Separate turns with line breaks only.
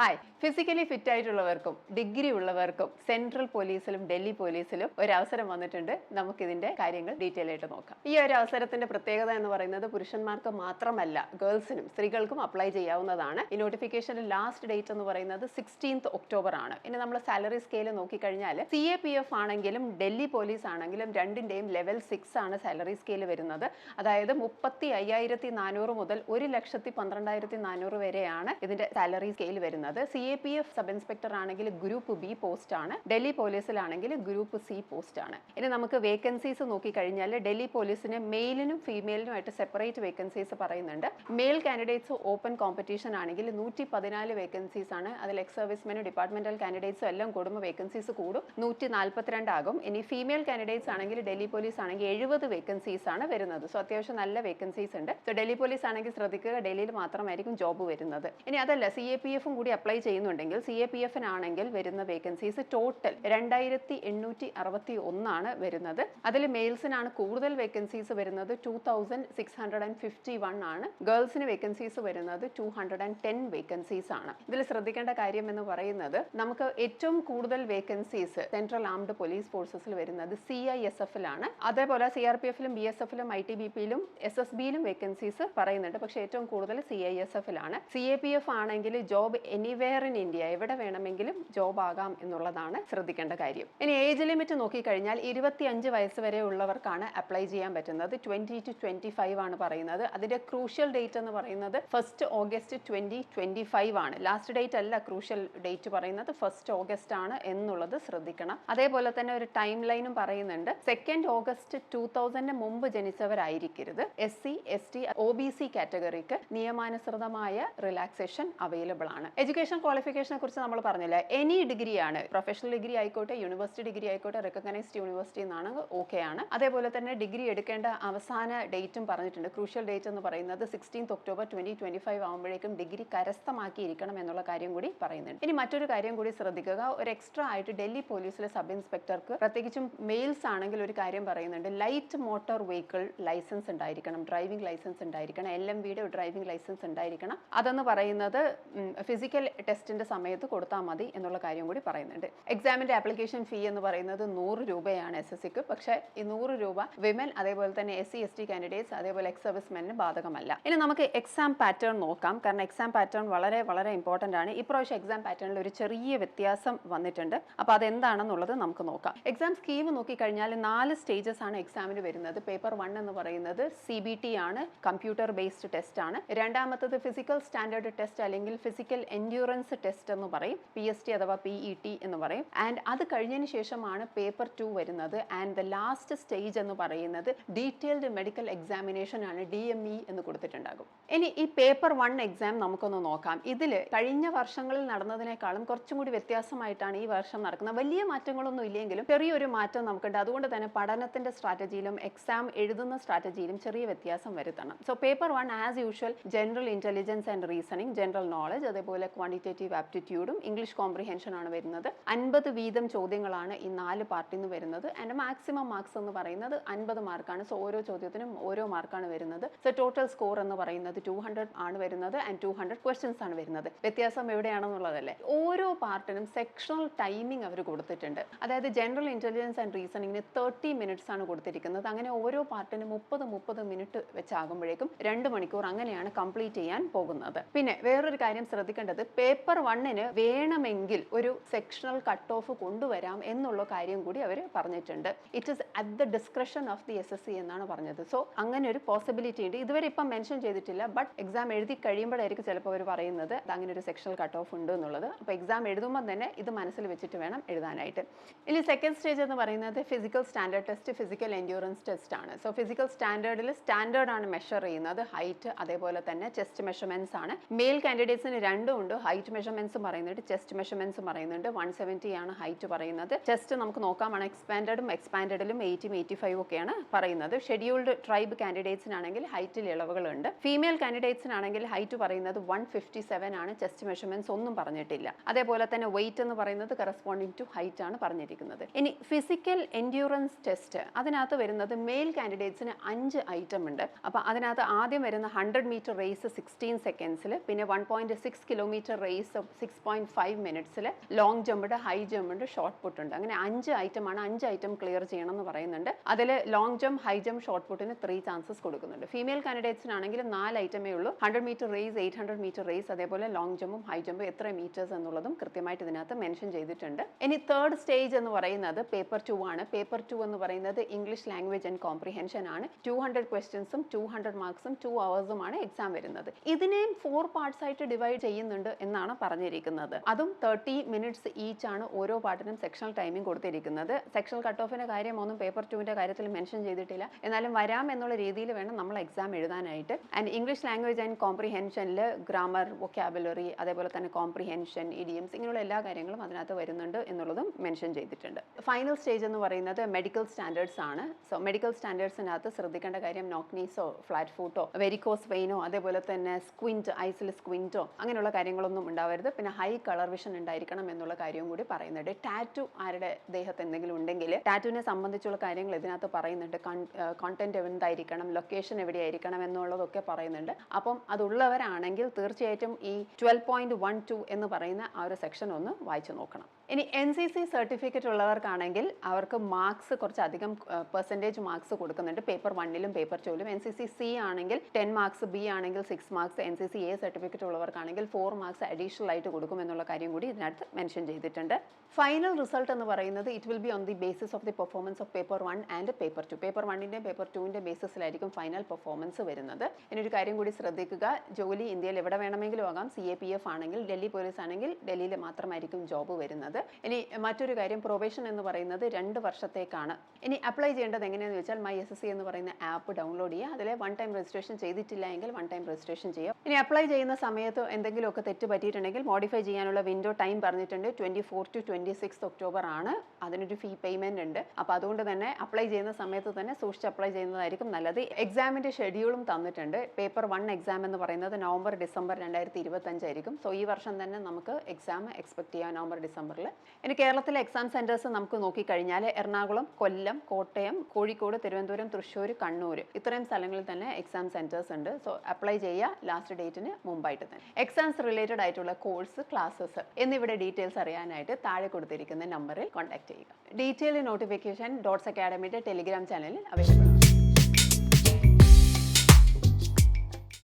Hi physically fit ആയിട്ടുള്ളവർക്കും degree ഉള്ളവർക്കും central പോലീസിലും ഡൽഹി പോലീസിലും ഒരു അവസരം വന്നിട്ടുണ്ട്. നമുക്കിതിന്റെ കാര്യങ്ങൾ ഡീറ്റെയിൽ ആയിട്ട് നോക്കാം. ഈ ഒരു അവസരത്തിന്റെ പ്രത്യേകത എന്ന് പറയുന്നത് പുരുഷന്മാർക്ക് മാത്രമല്ല ഗേൾസിനും സ്ത്രീകൾക്കും അപ്ലൈ ചെയ്യാവുന്നതാണ്. ഈ നോട്ടിഫിക്കേഷന്റെ ലാസ്റ്റ് ഡേറ്റ് എന്ന് പറയുന്നത് സിക്സ്റ്റീൻത്ത് ഒക്ടോബർ ആണ്. ഇനി നമ്മൾ സാലറി സ്കെയിൽ നോക്കിക്കഴിഞ്ഞാൽ സി എ പി എഫ് ആണെങ്കിലും ഡൽഹി പോലീസ് ആണെങ്കിലും രണ്ടിന്റെയും ലെവൽ സിക്സ് ആണ് സാലറി സ്കെയിൽ വരുന്നത്. അതായത് മുപ്പത്തി അയ്യായിരത്തി നാനൂറ് മുതൽ ഒരു ലക്ഷത്തി പന്ത്രണ്ടായിരത്തി നാനൂറ് വരെയാണ് ഇതിന്റെ സാലറി സ്കെയിൽ വരുന്നത്. C A P F sub inspector ആണെങ്കിൽ ഗ്രൂപ്പ് ബി പോസ്റ്റ് ആണ്. ഡൽഹി പോലീസിലാണെങ്കിൽ ഗ്രൂപ്പ് സി പോസ്റ്റ് ആണ്. ഇനി നമുക്ക് വേക്കൻസീസ് നോക്കിക്കഴിഞ്ഞാൽ ഡൽഹി പോലീസിന് മെയിലിനും ഫീമെയിലിനും ആയിട്ട് സെപ്പറേറ്റ് വേക്കൻസീസ് പറയുന്നുണ്ട്. മെയിൽ കാൻഡിഡേറ്റ്സ് ഓപ്പൺ കോമ്പറ്റീഷൻ ആണെങ്കിൽ നൂറ്റി പതിനാല് വേക്കൻസീസ് ആണ്. അതിൽ എക്സ് സർവീസ്മെനും ഡിപ്പാർട്ട്മെന്റൽ കാൻഡിഡേറ്റ്സും എല്ലാം കൂടുമ്പോൾ വേക്കൻസീസ് കൂടും. നൂറ്റി നാൽപ്പത്തിരണ്ട് ആകും. ഇനി ഫീമെയിൽ കാൻഡിഡേറ്റ്സ് ആണെങ്കിൽ ഡൽഹി പോലീസ് ആണെങ്കിൽ എഴുപത് വേക്കൻസീസ് ആണ് വരുന്നത്. സോ അത്യാവശ്യം നല്ല വേക്കൻസീസ് ഉണ്ട്. സോ ഡൽഹി പോലീസ് ആണെങ്കിൽ ശ്രദ്ധിക്കുക ഡൽഹിയിൽ മാത്രമായിരിക്കും ജോബ് വരുന്നത്. ഇനി അതല്ല സി എ പി എഫും കൂടി അപ്ലൈ ചെയ്യുന്നുണ്ടെങ്കിൽ സി എ പി എഫിനാണെങ്കിൽ വരുന്ന വേക്കൻസീസ് ടോട്ടൽ രണ്ടായിരത്തി എണ്ണൂറ്റി അറുപത്തി ഒന്നാണ് വരുന്നത്. അതിൽ മെയിൽസിനാണ് കൂടുതൽ വേക്കൻസീസ് വരുന്നത്. Two thousand six hundred and fifty one ആണ് ഗേൾസിന് വേക്കൻസീസ് വരുന്നത് two hundred and ten vacancies ആണ്. ഇതിൽ ശ്രദ്ധിക്കേണ്ട കാര്യം എന്ന് പറയുന്നത് നമുക്ക് ഏറ്റവും കൂടുതൽ വേക്കൻസീസ് സെൻട്രൽ ആംഡ് പോലീസ് ഫോഴ്സസിൽ വരുന്നത് സി ഐ എസ് എഫിലാണ് അതേപോലെ സി ആർ പി എഫിലും ബി എസ് എഫിലും ഐ ടി ബി പിയിലും എസ് എസ് ബിയിലും വേക്കൻസീസ് പറയുന്നുണ്ട്. പക്ഷേ ഏറ്റവും കൂടുതൽ സി ഐ എസ് എഫിലാണ് സി എ പി എഫ് ആണെങ്കിൽ ജോബ് എനിവെയർ ഇൻ ഇന്ത്യ എവിടെ വേണമെങ്കിലും ജോബ് ആകാം എന്നുള്ളതാണ് ശ്രദ്ധിക്കേണ്ട കാര്യം. ഇനി ഏജ് ലിമിറ്റ് നോക്കിക്കഴിഞ്ഞാൽ ഇരുപത്തി അഞ്ച് വയസ്സ് വരെ ഉള്ളവർക്കാണ് അപ്ലൈ ചെയ്യാൻ പറ്റുന്നത്. ട്വന്റി ടു ട്വന്റി ഫൈവ് ആണ് പറയുന്നത്. അതിന്റെ ക്രൂഷ്യൽ ഡേറ്റ് എന്ന് പറയുന്നത് first August twenty twenty five ആണ്. ലാസ്റ്റ് ഡേറ്റ് അല്ല ക്രൂഷ്യൽ ഡേറ്റ് പറയുന്നത് ഫസ്റ്റ് ഓഗസ്റ്റ് ആണ് എന്നുള്ളത് ശ്രദ്ധിക്കണം. അതേപോലെ തന്നെ ഒരു ടൈം ലൈനും പറയുന്നുണ്ട്. സെക്കൻഡ് ഓഗസ്റ്റ് ടൂ തൗസൻഡിന് മുമ്പ് ജനിച്ചവരായിരിക്കരുത്. S C S T O B C കാറ്റഗറിക്ക് നിയമാനുസൃതമായ റിലാക്സേഷൻ അവൈലബിൾ ആണ്. എഡ്യൂക്കേഷൻ ക്വാളിഫിക്കേഷനെ കുറിച്ച് നമ്മൾ പറഞ്ഞില്ല എനി ഡിഗ്രി ആണ്. പ്രൊഫഷണൽ ഡിഗ്രി ആയിക്കോട്ടെ യൂണിവേഴ്സിറ്റി ഡിഗ്രി ആയിക്കോട്ടെ റെക്കഗ്നൈസ്ഡ് യൂണിവേഴ്സിറ്റി എന്നാണ് ഓക്കെ ആണ്. അതേപോലെ തന്നെ ഡിഗ്രി എടുക്കേണ്ട അവസാന ഡേറ്റും പറഞ്ഞിട്ടുണ്ട്. ക്രൂഷ്യൽ ഡേറ്റ് എന്ന് പറയുന്നത് sixteenth October twenty twenty five ആകുമ്പോഴേക്കും ഡിഗ്രി കരസ്ഥമാക്കിയിരിക്കണം എന്നുള്ള കാര്യം കൂടി പറയുന്നുണ്ട്. ഇനി മറ്റൊരു കാര്യം കൂടി ശ്രദ്ധിക്കുക. ഒരു എക്സ്ട്രാ ആയിട്ട് ഡൽഹി പോലീസിലെ സബ് ഇൻസ്പെക്ടർക്ക് പ്രത്യേകിച്ചും മെയിൽസ് ആണെങ്കിൽ ഒരു കാര്യം പറയുന്നുണ്ട്. ലൈറ്റ് മോട്ടോർ വെഹിക്കിൾ ലൈസൻസ് ഉണ്ടായിരിക്കണം ഡ്രൈവിംഗ് ലൈസൻസ് ഉണ്ടായിരിക്കണം എൽ എം വിയുടെ ഡ്രൈവിംഗ് ലൈസൻസ് ഉണ്ടായിരിക്കണം. അതെന്ന് പറയുന്നത് ഫിസിക്കൽ ടെസ്റ്റിന്റെ സമയത്ത് കൊടുത്താൽ മതി എന്നുള്ള കാര്യം കൂടി പറയുന്നുണ്ട്. എക്സാമിന്റെ ആപ്ലിക്കേഷൻ ഫീ എന്ന് പറയുന്നത് നൂറ് രൂപയാണ് എസ് എസ് സിക്ക് പക്ഷേ ഈ നൂറ് രൂപ വിമൻ അതേപോലെ തന്നെ S C S T candidates അതേപോലെ എക്സ് സർവീസ്മെന്റിന് ബാധകമല്ല. ഇനി നമുക്ക് എക്സാം പാറ്റേൺ നോക്കാം. കാരണം എക്സാം പാറ്റേൺ വളരെ വളരെ ഇമ്പോർട്ടന്റ് ആണ്. ഇപ്രാവശ്യം എക്സാം പാറ്റേണിൽ ഒരു ചെറിയ വ്യത്യാസം വന്നിട്ടുണ്ട്. അപ്പോൾ അതെന്താണെന്നുള്ളത് നമുക്ക് നോക്കാം. എക്സാം സ്കീം നോക്കിക്കഴിഞ്ഞാൽ നാല് സ്റ്റേജസ് ആണ് എക്സാമിന് വരുന്നത്. പേപ്പർ വൺ എന്ന് പറയുന്നത് സി ബി ടി ആണ്. കമ്പ്യൂട്ടർ ബേസ്ഡ് ടെസ്റ്റ് ആണ്. രണ്ടാമത്തത് ഫിസിക്കൽ സ്റ്റാൻഡേർഡ് ടെസ്റ്റ് അല്ലെങ്കിൽ ഫിസിക്കൽ എൻഡ്യൂറൻസ് ടെസ്റ്റ് എന്ന് പറയും പി എസ് ടി അഥവാ പി ഇ ടി എന്ന് പറയും. ആൻഡ് അത് കഴിഞ്ഞതിന് ശേഷമാണ് പേപ്പർ ടു വരുന്നത്. ആൻഡ് ദ ലാസ്റ്റ് സ്റ്റേജ് എന്ന് പറയുന്നത് ഡീറ്റെയിൽഡ് മെഡിക്കൽ എക്സാമിനേഷൻ ആണ് ഡി എം ഇ എന്ന് കൊടുത്തിട്ടുണ്ടാകും. ഇനി ഈ പേപ്പർ വൺ എക്സാം നമുക്കൊന്ന് നോക്കാം. ഇതിൽ കഴിഞ്ഞ വർഷങ്ങളിൽ നടന്നതിനേക്കാളും കുറച്ചും കൂടി വ്യത്യാസമായിട്ടാണ് ഈ വർഷം നടക്കുന്നത്. വലിയ മാറ്റങ്ങളൊന്നും ഇല്ലെങ്കിലും ചെറിയൊരു മാറ്റം നമുക്കുണ്ട്. അതുകൊണ്ട് തന്നെ പഠനത്തിന്റെ സ്ട്രാറ്റജിയിലും എക്സാം എഴുതുന്ന സ്ട്രാറ്റജിയിലും ചെറിയ വ്യത്യാസം വരുത്തണം. So paper one as usual general intelligence and reasoning general knowledge അതേപോലെ ക്വാണ്ടിറ്റേറ്റീവ് ആപ്റ്റിറ്റ്യൂഡും ഇംഗ്ലീഷ് കോംപ്രിഹെൻഷൻ ആണ് വരുന്നത്. അൻപത് വീതം ചോദ്യങ്ങളാണ് ഈ നാല് പാർട്ടിൽ നിന്ന് വരുന്നത്. ആൻഡ് മാക്സിമം മാർക്സ് എന്ന് പറയുന്നത് അൻപത് മാർക്കാണ് സോ ഓരോ ചോദ്യത്തിനും ഓരോ മാർക്കാണ് വരുന്നത്. സോ ടോട്ടൽ സ്കോർ എന്ന് പറയുന്നത് ടു ഹൺഡ്രഡ് ആണ് വരുന്നത് ആൻഡ് ടു ഹൺഡ്രഡ് ക്വസ്റ്റ്യൻസ് ആണ് വരുന്നത്. വ്യത്യാസം എവിടെയാണെന്നുള്ളതല്ലേ? ഓരോ പാർട്ടിനും സെക്ഷണൽ ടൈമിംഗ് അവർ കൊടുത്തിട്ടുണ്ട്. അതായത് ജനറൽ ഇന്റലിജൻസ് ആൻഡ് റീസണിങ്ങിന് തേർട്ടി മിനിറ്റ്സ് ആണ് കൊടുത്തിരിക്കുന്നത്. അങ്ങനെ ഓരോ പാർട്ടിനും മുപ്പത് മുപ്പത് മിനിറ്റ് വെച്ചാകുമ്പോഴേക്കും രണ്ട് മണിക്കൂർ അങ്ങനെയാണ് കംപ്ലീറ്റ് ചെയ്യാൻ പോകുന്നത്. പിന്നെ വേറൊരു കാര്യം ശ്രദ്ധിക്കേണ്ടത് പേപ്പർ വണ്ണിന് വേണമെങ്കിൽ ഒരു സെക്ഷണൽ കട്ട് ഓഫ് കൊണ്ടുവരാം എന്നുള്ള കാര്യം കൂടി അവർ പറഞ്ഞിട്ടുണ്ട്. It is at the description of the S S C എന്നാണ് പറഞ്ഞത്. സോ അങ്ങനെ ഒരു പോസിബിലിറ്റി ഉണ്ട്. ഇതുവരെ ഇപ്പം മെൻഷൻ ചെയ്തിട്ടില്ല. ബട്ട് എക്സാം എഴുതി കഴിയുമ്പോഴായിരിക്കും ചിലപ്പോൾ അവർ പറയുന്നത് അങ്ങനെ ഒരു സെക്ഷണൽ കട്ട് ഓഫ് ഉണ്ട് എന്നുള്ളത്. അപ്പോൾ എക്സാം എഴുതുമ്പോൾ തന്നെ ഇത് മനസ്സിൽ വെച്ചിട്ട് വേണം എഴുതാനായിട്ട്. ഇനി സെക്കൻഡ് സ്റ്റേജ് എന്ന് പറയുന്നത് physical standard test physical endurance test ആണ്. സോ ഫിസിക്കൽ സ്റ്റാൻഡേർഡിൽ സ്റ്റാൻഡേർഡ് ആണ് മെഷർ ചെയ്യുന്നത്. ഹൈറ്റ് അതേപോലെ തന്നെ ചെസ്റ്റ് മെഷർമെന്റ്സ് ആണ്. മെയിൽ കാൻഡിഡേറ്റ്സിന് രണ്ടും ഉണ്ട്. ഹൈറ്റ് മെഷർമെന്റ്സും പറയുന്നുണ്ട് ചെസ്റ്റ് മെഷർമെന്റ്സും പറയുന്നുണ്ട് വൺ സെവന്റി ആണ് ഹൈറ്റ് പറയുന്നത്. ചെസ്റ്റ് നമുക്ക് നോക്കാമാണ് എക്സ്പാൻഡഡും എക്സ്പാൻഡഡിലും എയ്റ്റിയും എയ്റ്റി ഫൈവ് ഒക്കെയാണ് പറയുന്നത്. ഷെഡ്യൂൾഡ് ട്രൈബ് കാൻഡിഡേറ്റ്സിനാണെങ്കിൽ ഹൈറ്റിൽ ഇളവുകളുണ്ട്. ഫീമെയിൽ കാൻഡിഡേറ്റ്സിനാണെങ്കിൽ ഹൈറ്റ് പറയുന്നത് വൺ ഫിഫ്റ്റി സെവൻ ആണ് ചെസ്റ്റ് മെഷർമെന്റ്സ് ഒന്നും പറഞ്ഞിട്ടില്ല. അതേപോലെ തന്നെ വെയിറ്റ് എന്ന് പറയുന്നത് കറസ്പോണ്ടിങ് ടു ഹൈറ്റ് ആണ് പറഞ്ഞിരിക്കുന്നത്. ഇനി ഫിസിക്കൽ എൻഡ്യൂറൻസ് ടെസ്റ്റ് അതിനകത്ത് വരുന്നത് മെയിൽ കാൻഡിഡേറ്റ്സിന് അഞ്ച് ഐറ്റം ഉണ്ട്. അപ്പോൾ അതിനകത്ത് ആദ്യം വരുന്ന ഹൺഡ്രഡ് മീറ്റർ റേസ് സിക്സ്റ്റീൻ സെക്കൻഡ്സിൽ പിന്നെ one point six kilometre metre race six point five മിനിറ്റ്സിൽ long ജമ്പുണ്ട് ഹൈ ജമ്പുണ്ട് ഷോർട്ട് പുട്ട് ഉണ്ട് അങ്ങനെ അഞ്ച് ഐറ്റം ആണ് അഞ്ച് ഐറ്റം ക്ലിയർ ചെയ്യണം എന്ന് പറയുന്നുണ്ട്. അതിൽ long jump high jump short പുട്ടിന് ത്രീ ചാൻസസ് കൊടുക്കുന്നുണ്ട്. ഫീമെയിൽ കാൻഡിഡേറ്റ്സിനാണെങ്കിൽ നാല് ഐറ്റമേ ഉള്ളൂ. Hundred metre race eight hundred metre race അതേപോലെ ലോങ് ജമ്പും ഹൈ ജമ്പും എത്ര മീറ്റേഴ്സ് എന്നുള്ളതും കൃത്യമായിട്ട് ഇതിനകത്ത് മെൻഷൻ ചെയ്തിട്ടുണ്ട്. ഇനി തേർഡ് സ്റ്റേജ് എന്ന് പറയുന്നത് പേപ്പർ ടു ആണ്. പേപ്പർ ടു എന്ന് പറയുന്നത് ഇംഗ്ലീഷ് ലാംഗ്വേജ് ആൻഡ് കോംപ്രിഹെൻഷൻ ആണ്. ടു ഹൺഡ്രഡ് ക്വസ്റ്റ്യൻസും ടു ഹൺഡ്രഡ് മാർക്സും ടു അവേഴ്സുമാണ് എക്സാം വരുന്നത്. ഇതിനെയും ഫോർ പാർട്സ് ആയിട്ട് ഡിവൈഡ് ചെയ്യുന്നുണ്ട് എന്നാണ് പറഞ്ഞിരിക്കുന്നത്. അതും തേർട്ടി മിനിറ്റ്സ് ഈച്ച് ആണ് ഓരോ പാട്ടിനും സെക്ഷണൽ ടൈമിംഗ് കൊടുത്തിരിക്കുന്നത്. സെക്ഷണൽ കട്ട് ഓഫിന്റെ കാര്യമൊന്നും പേപ്പർ ടുവിന്റെ കാര്യത്തിൽ മെൻഷൻ ചെയ്തിട്ടില്ല. എന്നാലും വരാം എന്നുള്ള രീതിയിൽ വേണം നമ്മൾ എക്സാം എഴുതാനായിട്ട്. ആൻഡ് ഇംഗ്ലീഷ് ലാംഗ്വേജ് ആൻഡ് കോംപ്രിഹെൻഷനിൽ ഗ്രാമർ വൊക്കാബുലറി അതേപോലെ തന്നെ കോംപ്രിഹെൻഷൻ ഇഡിയംസ് ഇങ്ങനെയുള്ള എല്ലാ കാര്യങ്ങളും അതിനകത്ത് വരുന്നുണ്ട് എന്നുള്ളതും മെൻഷൻ ചെയ്തിട്ടുണ്ട്. ഫൈനൽ സ്റ്റേജ് എന്ന് പറയുന്നത് മെഡിക്കൽ സ്റ്റാൻഡേർഡ്സ് ആണ്. സോ മെഡിക്കൽ സ്റ്റാൻഡേർഡ്സിനകത്ത് ശ്രദ്ധിക്കേണ്ട കാര്യം നോക്നീസോ ഫ്ലാറ്റ് ഫൂട്ടോ വെരിക്കോസ് വെയിനോ അതേപോലെ തന്നെ സ്ക്വിന്റ് ഐസിൽ സ്ക്വിന്റോ അങ്ങനെയുള്ള കാര്യങ്ങളൊന്നും ഉണ്ടാവരുത്. പിന്നെ ഹൈ കളർ വിഷൻ ഉണ്ടായിരിക്കണം എന്നുള്ള കാര്യവും കൂടി പറയുന്നുണ്ട്. ടാറ്റു ആരുടെ ദേഹത്ത് എന്തെങ്കിലും ഉണ്ടെങ്കിൽ ടാറ്റുവിനെ സംബന്ധിച്ചുള്ള കാര്യങ്ങൾ ഇതിനകത്ത് പറയുന്നുണ്ട്. കോണ്ടന്റ് എന്തായിരിക്കണം ലൊക്കേഷൻ എവിടെയായിരിക്കണം എന്നുള്ളതൊക്കെ പറയുന്നുണ്ട്. അപ്പം അതുള്ളവരാണെങ്കിൽ തീർച്ചയായിട്ടും ഈ ട്വൽവ് പോയിന്റ് വൺ ടു എന്ന് പറയുന്ന ആ ഒരു സെക്ഷൻ ഒന്ന് വായിച്ചു നോക്കണം. ഇനി എൻ സി സി സർട്ടിഫിക്കറ്റ് ഉള്ളവർക്കാണെങ്കിൽ അവർക്ക് മാർക്സ് കുറച്ചധികം പെർസെന്റേജ് മാർക്സ് കൊടുക്കുന്നുണ്ട്. പേപ്പർ വണ്ണിലും പേപ്പർ ടൂവിലും എൻ സി സി സി ആണെങ്കിൽ ടെൻ മാർക്സ് ബി ആണെങ്കിൽ six marks N C C A certificate ഉള്ളവർക്കാണെങ്കിൽ four marks additional ആയിട്ട് കൊടുക്കും എന്നുള്ള കാര്യം കൂടി ഇതിനകത്ത് മെൻഷൻ ചെയ്തിട്ടുണ്ട്. ഫൈനൽ റിസൾട്ട് എന്ന് പറയുന്നത് it will be on the basis of the performance of paper one and paper two paper വണ്ണിന്റെയും paper ടുവിന്റെ ബേസിസിലായിരിക്കും ഫൈനൽ പെർഫോമൻസ് വരുന്നത്. ഇനിയൊരു കാര്യം കൂടി ശ്രദ്ധിക്കുക. ജോലി ഇന്ത്യയിൽ എവിടെ വേണമെങ്കിലും ആകാം. സി എ പി എഫ് ആണെങ്കിൽ ഡൽഹി പോലീസ് ആണെങ്കിൽ ഡൽഹിയിൽ മാത്രമായിരിക്കും ജോബ് വരുന്നത്. ഇനി മറ്റൊരു കാര്യം പ്രൊബേഷൻ എന്ന് പറയുന്നത് രണ്ട് വർഷത്തേക്കാണ്. ഇനി അപ്ലൈ ചെയ്യേണ്ടത് എങ്ങനെയാണെന്ന് വെച്ചാൽ മൈ എസ് എസ് സി എന്ന് പറയുന്ന ആപ്പ് ഡൗൺലോഡ് ചെയ്യുക. അതിൽ വൺ ടൈം രജിസ്ട്രേഷൻ ചെയ്തിട്ടില്ല എങ്കിൽ വൺ ടൈം രജിസ്ട്രേഷൻ ചെയ്യുക ഇനി അപ്ലൈ ചെയ്യുന്ന സമയത്ത് എന്തെങ്കിലുമൊക്കെ പറ്റിയിട്ടുണ്ടെങ്കിൽ മോഡിഫൈ ചെയ്യാനുള്ള വിൻഡോ ടൈം പറഞ്ഞിട്ടുണ്ട്. Twenty four to twenty six October ആണ്. അതിനൊരു ഫീ പേയ്മെന്റ് ഉണ്ട്. അപ്പോൾ അതുകൊണ്ട് തന്നെ അപ്ലൈ ചെയ്യുന്ന സമയത്ത് തന്നെ സൂക്ഷിച്ച് അപ്ലൈ ചെയ്യുന്നതായിരിക്കും നല്ലത്. എക്സാമിന്റെ ഷെഡ്യൂളും തന്നിട്ടുണ്ട്. പേപ്പർ വൺ എക്സാം എന്ന് പറയുന്നത് നവംബർ ഡിസംബർ രണ്ടായിരത്തി ഇരുപത്തഞ്ചായിരിക്കും സോ ഈ വർഷം തന്നെ നമുക്ക് എക്സാം എക്സ്പെക്ട് ചെയ്യാം നവംബർ ഡിസംബറിൽ ഇനി കേരളത്തിലെ എക്സാം സെന്റേഴ്സ് നമുക്ക് നോക്കിക്കഴിഞ്ഞാൽ എറണാകുളം കൊല്ലം കോട്ടയം കോഴിക്കോട് തിരുവനന്തപുരം തൃശ്ശൂർ കണ്ണൂർ ഇത്രയും സ്ഥലങ്ങളിൽ തന്നെ എക്സാം സെന്റേഴ്സ് ഉണ്ട്. സോ അപ്ലൈ ചെയ്യുക ലാസ്റ്റ് ഡേറ്റിന് മുമ്പായിട്ട് തന്നെ. എക്സാംസ് റിലേറ്റഡ് ആയിട്ടുള്ള കോഴ്സ് ക്ലാസ്സസ് എന്നിവയുടെ ഡീറ്റെയിൽസ് അറിയാനായിട്ട് താഴെ കൊടുത്തിരിക്കുന്ന നമ്പറിൽ കോൺടാക്ട് ചെയ്യുക. ഡീറ്റെയിൽ നോട്ടിഫിക്കേഷൻ ഡോട്ട്സ് അക്കാഡമിയുടെ ടെലിഗ്രാം ചാനലിൽ അവൈലബിൾ ആണ്